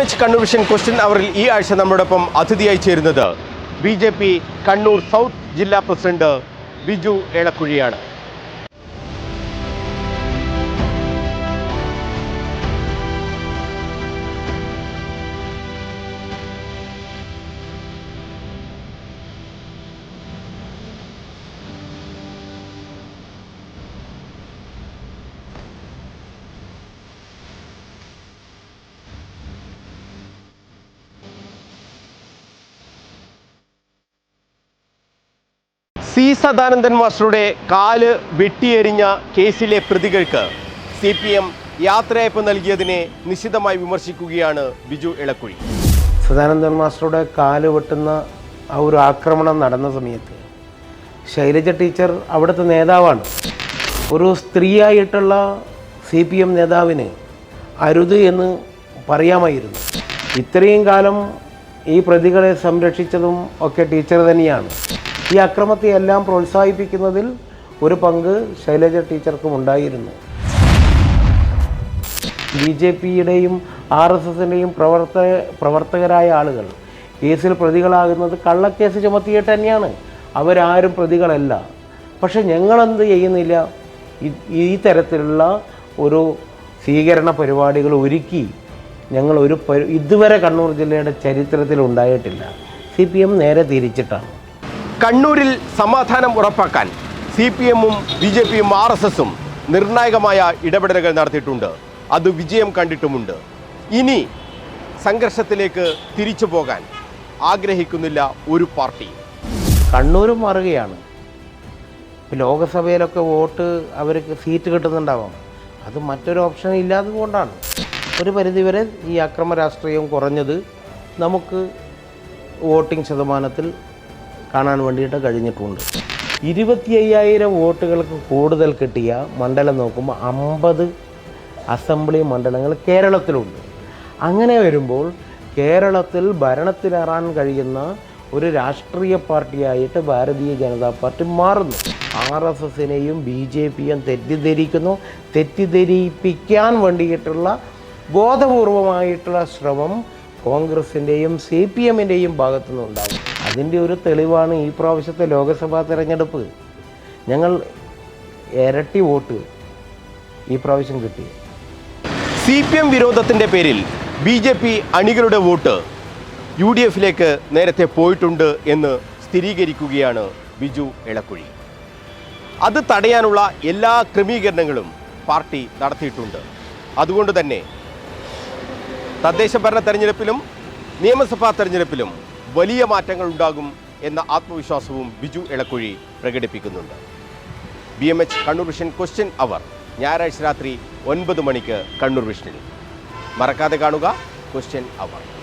H Kannur vision question അവറിൽ ഈ ആഴ്ച നമ്മോടൊപ്പം അതിഥിയായി ചേരുന്നത് B J P Kannur south ജില്ലാ പ്രസിഡന്റ് ബിജു ഏളക്കുഴിയാണ് സി സദാനന്ദൻ മാസ്റ്ററുടെ കാൽ വെട്ടിയെറിഞ്ഞ കേസിലെ പ്രതികൾക്ക് സി പി എം യാത്രയപ്പ് നൽകിയതിനെ നിശിതമായി വിമർശിക്കുകയാണ് ബിജു ഇളക്കുഴി സദാനന്ദൻ മാസ്റ്ററുടെ കാൽ വെട്ടുന്ന ആ ഒരു ആക്രമണം നടന്ന സമയത്ത് ശൈലജ ടീച്ചർ അവിടുത്തെ നേതാവാണ്. ഒരു സ്ത്രീയായിട്ടുള്ള സി പി എം നേതാവിന് അരുത് എന്ന് പറയാമായിരുന്നു. ഇത്രയും കാലം ഈ പ്രതികളെ സംരക്ഷിച്ചതും ഒക്കെ ടീച്ചർ തന്നെയാണ്. ഈ അക്രമത്തെ എല്ലാം പ്രോത്സാഹിപ്പിക്കുന്നതിൽ ഒരു പങ്ക് ശൈലജ ടീച്ചർക്കും ഉണ്ടായിരുന്നു. ബി ജെ പിയുടെയും ആർ എസ് എസിന്റെയും പ്രവർത്തക പ്രവർത്തകരായ ആളുകൾ കേസിൽ പ്രതികളാകുന്നത് കള്ളക്കേസ് ചുമത്തിയിട്ട് തന്നെയാണ്. അവരാരും പ്രതികളല്ല. പക്ഷെ ഞങ്ങളെന്ത് ചെയ്യുന്നില്ല? ഈ തരത്തിലുള്ള ഒരു സ്വീകരണ പരിപാടികൾ ഒരുക്കി ഞങ്ങൾ ഒരു ഇതുവരെ കണ്ണൂർ ജില്ലയുടെ ചരിത്രത്തിൽ ഉണ്ടായിട്ടില്ല. സി പി എം നേരെ തിരിച്ചിട്ടാണ്. കണ്ണൂരിൽ സമാധാനം ഉറപ്പാക്കാൻ സി പി എമ്മും ബി ജെ പിയും ആർ എസ് എസും നിർണായകമായ ഇടപെടലുകൾ നടത്തിയിട്ടുണ്ട്. അത് വിജയം കണ്ടിട്ടുമുണ്ട്. ഇനി സംഘർഷത്തിലേക്ക് തിരിച്ചു പോകാൻ ആഗ്രഹിക്കുന്നില്ല ഒരു പാർട്ടി. കണ്ണൂരും മാറുകയാണ്. ലോകസഭയിലൊക്കെ വോട്ട് അവർക്ക് സീറ്റ് കിട്ടുന്നുണ്ടാവാം. അത് മറ്റൊരു ഓപ്ഷൻ ഇല്ലാത്തത് കൊണ്ടാണ് ഒരു പരിധിവരെ ഈ അക്രമ രാഷ്ട്രീയം കുറഞ്ഞത് നമുക്ക് വോട്ടിംഗ് ശതമാനത്തിൽ കാണാൻ വേണ്ടിയിട്ട് കഴിഞ്ഞിട്ടുണ്ട്. ഇരുപത്തി അയ്യായിരം വോട്ടുകൾക്ക് കൂടുതൽ കിട്ടിയ മണ്ഡലം നോക്കുമ്പോൾ അമ്പത് അസംബ്ലി മണ്ഡലങ്ങൾ കേരളത്തിലുണ്ട്. അങ്ങനെ വരുമ്പോൾ കേരളത്തിൽ ഭരണത്തിലേറാൻ കഴിയുന്ന ഒരു രാഷ്ട്രീയ പാർട്ടിയായിട്ട് ഭാരതീയ ജനതാ പാർട്ടി മാറുന്നു. ആർ എസ് എസിനെയും ബി ജെ പിയും തെറ്റിദ്ധരിക്കുന്നു. തെറ്റിദ്ധരിപ്പിക്കാൻ വേണ്ടിയിട്ടുള്ള ബോധപൂർവമായിട്ടുള്ള ശ്രമം കോൺഗ്രസിന്റെയും സി പി എമ്മിന്റെയും ഭാഗത്തുനിന്നുണ്ടാകും. അതിന്റെ ഒരു തെളിവാണ് ഈ പ്രാവശ്യത്തെ ലോക്സഭാ തിരഞ്ഞെടുപ്പ്. ഞങ്ങൾ ഇരട്ടി വോട്ട് ഈ പ്രാവശ്യം കിട്ടി. സി പി എം വിരോധത്തിന്റെ പേരിൽ ബി ജെ പി അണികളുടെ വോട്ട് യു ഡി എഫിലേക്ക് നേരത്തെ പോയിട്ടുണ്ട് എന്ന് സ്ഥിരീകരിക്കുകയാണ് ബിജു എളക്കുഴി. അത് തടയാനുള്ള എല്ലാ ക്രമീകരണങ്ങളും പാർട്ടി നടത്തിയിട്ടുണ്ട്. അതുകൊണ്ട് തന്നെ തദ്ദേശ ഭരണ തെരഞ്ഞെടുപ്പിലും നിയമസഭാ തെരഞ്ഞെടുപ്പിലും വലിയ മാറ്റങ്ങൾ ഉണ്ടാകും എന്ന ആത്മവിശ്വാസവും Biju Elakkuzhi പ്രകടിപ്പിക്കുന്നുണ്ട്. B M H Kannur vision question അവർ ഞായറാഴ്ച രാത്രി ഒൻപത് മണിക്ക് കണ്ണൂർ വിഷനിൽ. മറക്കാതെ കാണുക ക്വസ്റ്റ്യൻ അവർ.